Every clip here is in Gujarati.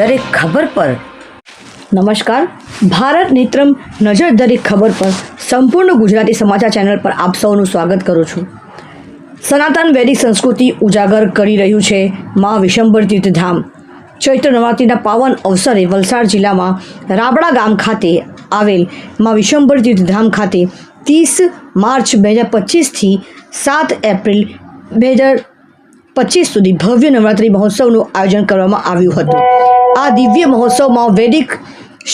દરેક ખબર પર. નમસ્કાર. ભારત નેત્રમ નજર દરેક ખબર પર. સંપૂર્ણ ગુજરાતી સમાચાર ચેનલ પર આપ સૌનું સ્વાગત કરું છું. સનાતન વૈદિક સંસ્કૃતિ ઉજાગર કરી રહ્યું છે મા વિશંબર તીર્થધામ. ચૈત્ર નવરાત્રિના પાવન અવસરે વલસાડ જિલ્લામાં રાબડા ગામ ખાતે આવેલ મા વિશંબર તીર્થધામ ખાતે ત્રીસ માર્ચ બે હજાર પચીસથી સાત એપ્રિલ બે હજાર પચીસ સુધી ભવ્ય નવરાત્રિ મહોત્સવનું આયોજન કરવામાં આવ્યું હતું. આ દિવ્ય મહોત્સવમાં વૈદિક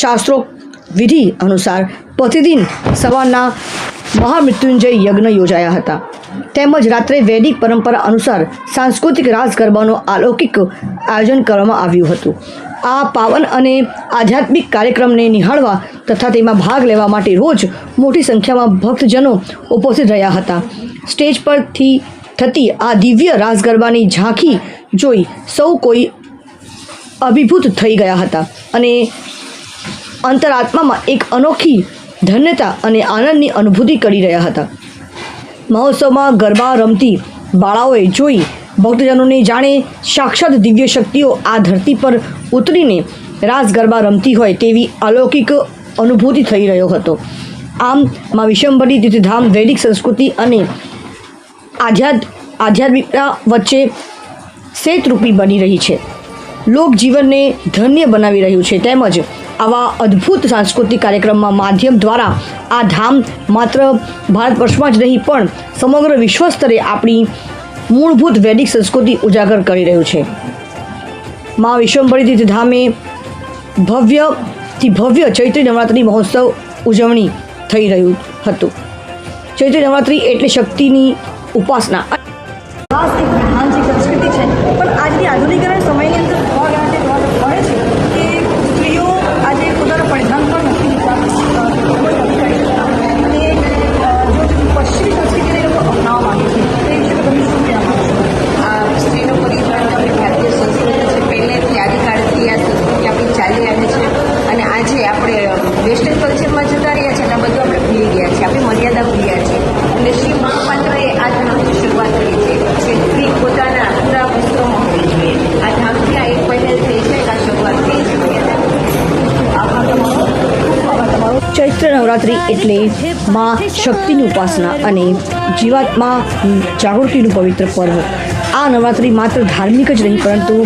શાસ્ત્રો વિધિ અનુસાર પ્રતિદિન સવારના મહામૃત્યુંજય યજ્ઞ યોજાયા હતા. તેમજ રાત્રે વૈદિક પરંપરા અનુસાર સાંસ્કૃતિક રાસ ગરબાનું અલૌકિક આયોજન કરવામાં આવ્યું હતું. આ પાવન અને આધ્યાત્મિક કાર્યક્રમને નિહાળવા તથા તેમાં ભાગ લેવા માટે રોજ મોટી સંખ્યામાં ભક્તજનો ઉપસ્થિત રહ્યા હતા. સ્ટેજ પરથી થતી આ દિવ્ય રાસ ગરબાની ઝાંખી જોઈ સૌ કોઈ અભિભૂત થઈ ગયા હતા અને અંતરાત્મામાં એક અનોખી ધન્યતા અને આનંદની અનુભૂતિ કરી રહ્યા હતા. મહોત્સવમાં ગરબા રમતી બાળાઓએ જોઈ ભક્તજનોને જાણે સાક્ષાત દિવ્ય શક્તિઓ આ ધરતી પર ઉતરીને રાસ ગરબા રમતી હોય તેવી અલૌકિક અનુભૂતિ થઈ રહ્યો હતો. આમ, માં વિશંભરી તીર્થધામ વૈદિક સંસ્કૃતિ અને આધ્યાત્ આધ્યાત્મિકતા વચ્ચે સેતરૂપી બની રહી છે. લોકજીવનને ધન્ય બનાવી રહ્યું છે. તેમજ આવા અદ્ભુત સાંસ્કૃતિક કાર્યક્રમમાં માધ્યમ દ્વારા આ ધામ માત્ર ભારત વર્ષમાં જ નહીં, પણ સમગ્ર વિશ્વ સ્તરે આપણી મૂળભૂત વૈદિક સંસ્કૃતિ ઉજાગર કરી રહ્યું છે. મા વિશ્વંભરી ધામે ભવ્યથી ભવ્ય ચૈત્રી નવરાત્રિ મહોત્સવ ઉજવણી થઈ રહ્યું હતું. ચૈત્રી નવરાત્રિ એટલે શક્તિની ઉપાસના ખાસ એક પ્રધાનજી સંસ્કૃતિ છે પણ આજની આધુનિકરણ સમયની અંદર જોવા ગયા છે જોવા મળે છે કે સ્ત્રીઓ આજે પોતાનું પરિધાન પણ નથી વિચારતા ખૂબ જ નથી કરી અને અ, જો પશ્ચિમી સંસ્કૃતિને એ લોકો અપનાવવા માંગે છે તો એ વિશે તમે શું કહેવા માંગો છો આ સ્ત્રીનો પરિધાન આપણી ભારતીય સંસ્કૃતિ છે પહેલેથી આદિકાળથી આ સંસ્કૃતિ આપણી ચાલી આવી છે અને આજે આપણે વેસ્ટર્ન કલ્ચરમાં જતા રહ્યા છે અને આ બધું આપણે ભૂલી ગયા છે આપણી મર્યાદા ભૂલ્યા છે અને શ્રી મહાપાત્રએ આ ધામની શરૂઆત કરી છે કે સ્ત્રી પોતાના પૂરા વસ્ત્રોમાં હોવી જોઈએ આ ધામથી આ એક પહેલ થઈ છે આ શરૂઆત થઈ છે આભાર તમારો આભાર તમારો ચૈત્ર નવરાત્રિ એટલે માં શક્તિની ઉપાસના અને જીવાત્મા જાગૃતિનું પવિત્ર પર્વ. આ નવરાત્રિ માત્ર ધાર્મિક જ નહીં, પરંતુ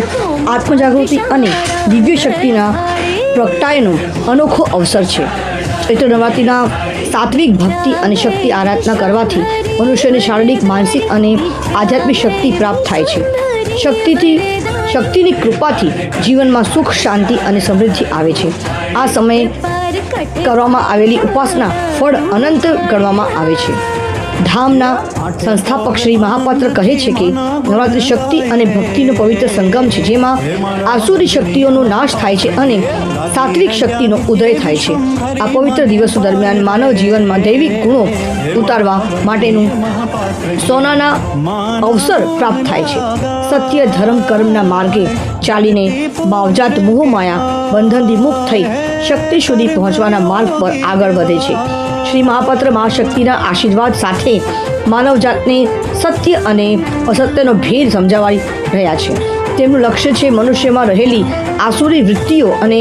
આત્મજાગૃતિ અને દિવ્ય શક્તિના પ્રગટાયનો અનોખો અવસર છે. એટલે નવરાત્રિના સાત્વિક ભક્તિ અને શક્તિ આરાધના કરવાથી મનુષ્યને શારીરિક, માનસિક અને આધ્યાત્મિક શક્તિ પ્રાપ્ત થાય છે. શક્તિથી, શક્તિની કૃપાથી જીવનમાં સુખ, શાંતિ અને સમૃદ્ધિ આવે છે. આ સમયે કરવામાં આવેલી ઉપાસના ફળ અનંત ગણવામાં આવે છે. ધામના સંસ્થાપક શ્રી મહાપાત્ર કહે છે કે, નવરાત્રિ શક્તિ અને ભક્તિનો પવિત્ર સંગમ છે, જેમાં આસુરી શક્તિઓનો નાશ થાય છે અને સાત્વિક શક્તિનો ઉદય થાય છે. આ પવિત્ર દિવસો દરમિયાન માનવ જીવનમાં દૈવિક ગુણો ઉતારવા માટેનું સોનાના અવસર પ્રાપ્ત થાય છે. સત્ય ધર્મ કર્મના માર્ગે ચાલીને માવજાત મોહમાયા બંધનથી મુક્ત થઈ શક્તિ સુધી પહોંચવાના માર્ગ પર આગળ વધે છે. શ્રી મહાપાત્ર મહાશક્તિના આશીર્વાદ સાથે માનવજાતને સત્ય અને અસત્યનો ભેદ સમજાવાઈ રહ્યા છે. તેમનું લક્ષ્ય છે મનુષ્યમાં રહેલી આસુરી વૃત્તિઓ અને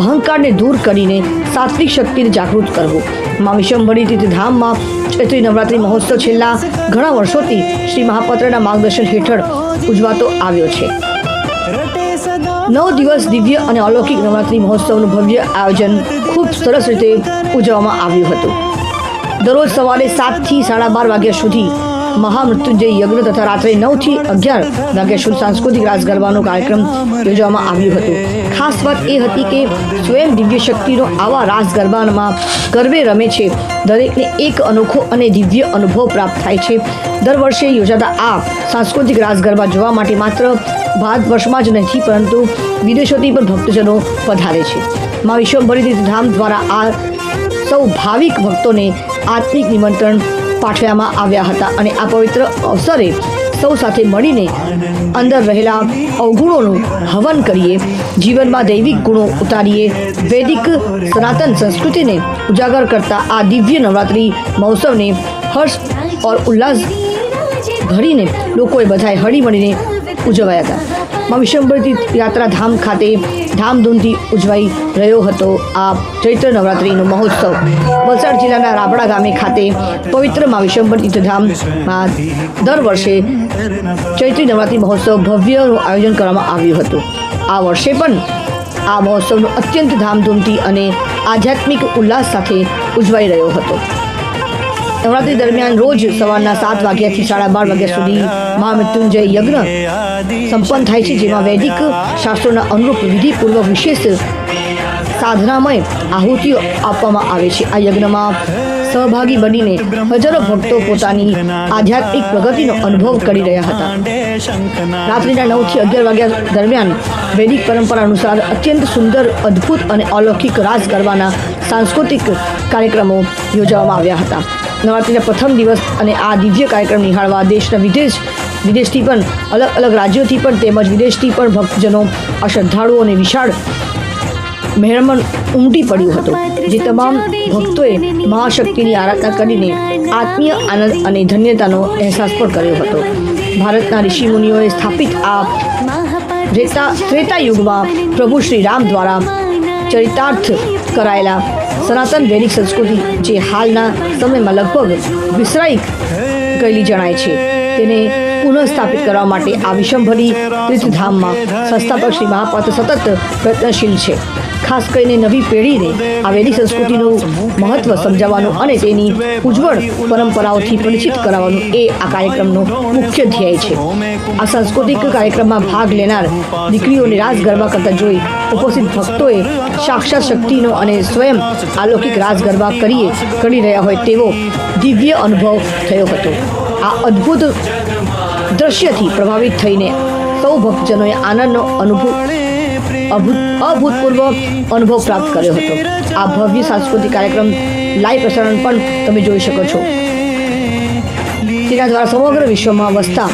અહંકારને દૂર કરીને સાત્વિક શક્તિને જાગૃત કરવું. મા વિશ્વંભરી તીર્થધામમાં ચૈત્રી નવરાત્રિ મહોત્સવ છેલ્લા ઘણા વર્ષોથી શ્રી મહાપાત્રના માર્ગદર્શન હેઠળ ઉજવાતો આવ્યો છે. નવ દિવસ દિવ્ય અને અલૌકિક નવરાત્રિ મહોત્સવનું ભવ્ય આયોજન ખૂબ સરસ રીતે ઉજવવામાં આવ્યું હતું. દરરોજ સવારે સાતથી સાડા બાર વાગ્યા સુધી મહામૃત્યુંજય યજ્ઞ તથા રાત્રે નવથી અગિયાર સુધી સાંસ્કૃતિક રાસ ગરબાનો કાર્યક્રમ યોજવામાં આવ્યું હતું. ખાસ વાત એ હતી કે સ્વયં દિવ્ય શક્તિનો આવા રાસ ગરબામાં ગરબે રમે છે. દરેકને એક અનોખો અને દિવ્ય અનુભવ પ્રાપ્ત થાય છે. દર વર્ષે યોજાતા આ સાંસ્કૃતિક રાસ ગરબા જોવા માટે માત્ર ભારત વર્ષમાં જ નથી, પરંતુ વિદેશોથી પણ ભક્તજનો પધારે છે. મા વિશ્વભરી ધામ દ્વારા આ સૌ ભાવિક ભક્તોને આત્મિક નિમંત્રણ પાઠવ્યામાં આવ્યા હતા અને આ પવિત્ર અવસરે સૌ સાથે મળીને અંદર રહેલા અવગુણોનું હવન કરીએ, જીવનમાં દૈવિક ગુણો ઉતારીએ, વૈદિક સનાતન સંસ્કૃતિને ઉજાગર કરતા આ દિવ્ય નવરાત્રિ મહોત્સવને હર્ષ ઓર ઉલ્લાસ ભરીને લોકોએ બધાએ હળી મળીને ઉજવાયા હતા. માં વિશ્વંભરતી યાત્રા ધામ ખાતે ધામધૂમથી ઉજવાઈ રહ્યો હતો આ ચૈત્ર નવરાત્રિનો મહોત્સવ. વલસાડ જિલ્લાના રાબડા ગામે ખાતે પવિત્રમાં વિશ્વંભર તીર્થધામમાં દર વર્ષે ચૈત્રી નવરાત્રિ મહોત્સવ ભવ્યનું આયોજન કરવામાં આવ્યું હતું. આ વર્ષે પણ આ મહોત્સવનો અત્યંત ધામધૂમથી અને આધ્યાત્મિક ઉલ્લાસ સાથે ઉજવાઈ રહ્યો હતો. નવરાત્રી દરમિયાન રોજ સવારના સાત વાગ્યાથી સાડા બાર વાગ્યા સુધી મહામૃત્યુંજય યજ્ઞ સંપન્ન થાય છે, જેમાં વૈદિક શાસ્ત્રોના અનુરૂપ વિધિપૂર્વક વિશેષ સાધનામય આહુતિઓ આપવામાં આવે છે. આ યજ્ઞમાં સહભાગી બનીને હજારો ભક્તો પોતાની આધ્યાત્મિક પ્રગતિનો અનુભવ કરી રહ્યા હતા. રાત્રિના નવથી અગિયાર વાગ્યા દરમિયાન વૈદિક પરંપરા અનુસાર અત્યંત સુંદર, અદ્ભુત અને અલૌકિક રાસ ગરબાના સાંસ્કૃતિક કાર્યક્રમો યોજવામાં આવ્યા હતા. નવરાત્રિના પ્રથમ દિવસ અને આ દિવ્ય કાર્યક્રમ નિહાળવા દેશના વિદેશ, વિદેશથી પણ અલગ અલગ રાજ્યોથી પણ તેમજ વિદેશથી પણ ભક્તજનો અશ્રદ્ધાળુઓને વિશાળ મહેરમન ઉમટી પડ્યું હતું. જે તમામ ભક્તોએ મહાશક્તિની આરાધના કરીને આત્મીય આનંદ અને ધન્યતાનો અહેસાસ પણ કર્યો હતો. ભારતના ઋષિમુનિઓએ સ્થાપિત આ રેતા ત્રેતા યુગમાં પ્રભુ શ્રી રામ દ્વારા ચરિતાર્થ કરાયેલા સનાતન વૈદિક સંસ્કૃતિ જે હાલના સમયમાં લગભગ વિસરાઈ ગયેલી જણાય છે. તેને પુનઃસ્થાપિત કરવા માટે આ વિષમભરી તીર્થધામમાં સંસ્થાપક શ્રી મહાપાત્ર સતત પ્રયત્નશીલ છે. ખાસ કરીને નવી પેઢીને આ વૈદિક સંસ્કૃતિનું મહત્વ સમજાવવાનું અને તેની ઉજ્જવળ પરંપરાઓથી પરિચિત કરાવવાનું એ આ કાર્યક્રમનો મુખ્ય ધ્યેય છે. આ સાંસ્કૃતિક કાર્યક્રમમાં ભાગ લેનાર દીકરીઓને રાસ ગરબા કરતા જોઈ ઉપસ્થિત ભક્તોએ સાક્ષાત શક્તિનો અને સ્વયં અલૌકિક રાસ ગરબા કરીએ કરી રહ્યા હોય તેવો દિવ્ય અનુભવ થયો હતો. આ અદ્ભુત દ્રશ્યથી પ્રભાવિત થઈને સૌ ભક્તજનોએ આનંદનો અનુભવ અભૂત અભૂતપૂર્વ અનુભવ પ્રાપ્ત કર્યો હતો. આ ભવ્ય સાંસ્કૃતિક કાર્યક્રમ લાઈવ પ્રસારણ પણ તમે જોઈ શકો છો. તેના દ્વારા સમગ્ર વિશ્વમાં વસતા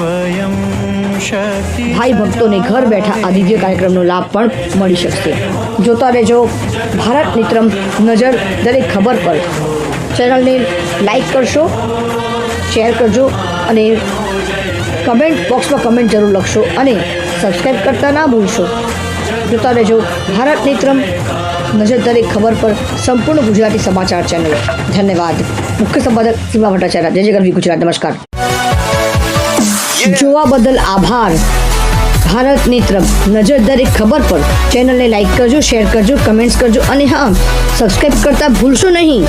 ભાઈ ભક્તોને ઘર બેઠા આ દિવ્ય કાર્યક્રમનો લાભ પણ મળી શકશે. જોતા રહેજો ભારત નિત્રમ નજર દરેક ખબર પર. ચેનલને લાઈક કરશો, શેર કરજો અને કમેન્ટ બોક્સમાં કમેન્ટ જરૂર લખશો અને સબસ્ક્રાઈબ કરતા ના ભૂલશો. જોતા રહેજો. ભારત નેત્રમ નજર દરેક ખબર પર સંપૂર્ણ ગુજરાતી સમાચાર ચેનલ. ધન્યવાદ. મુખ્ય સંપાદક સીમા ભટ્ટાચાર્ય. જય જય ગરવી ગુજરાત. નમસ્કાર. જોવા બદલ આભાર. ભારત નેત્રમ નજર દરેક ખબર પર. ચેનલને લાઈક કરજો શેર કરજો કમેન્ટ્સ કરજો અને હા સબસ્ક્રાઈબ કરતા ભૂલશો નહીં.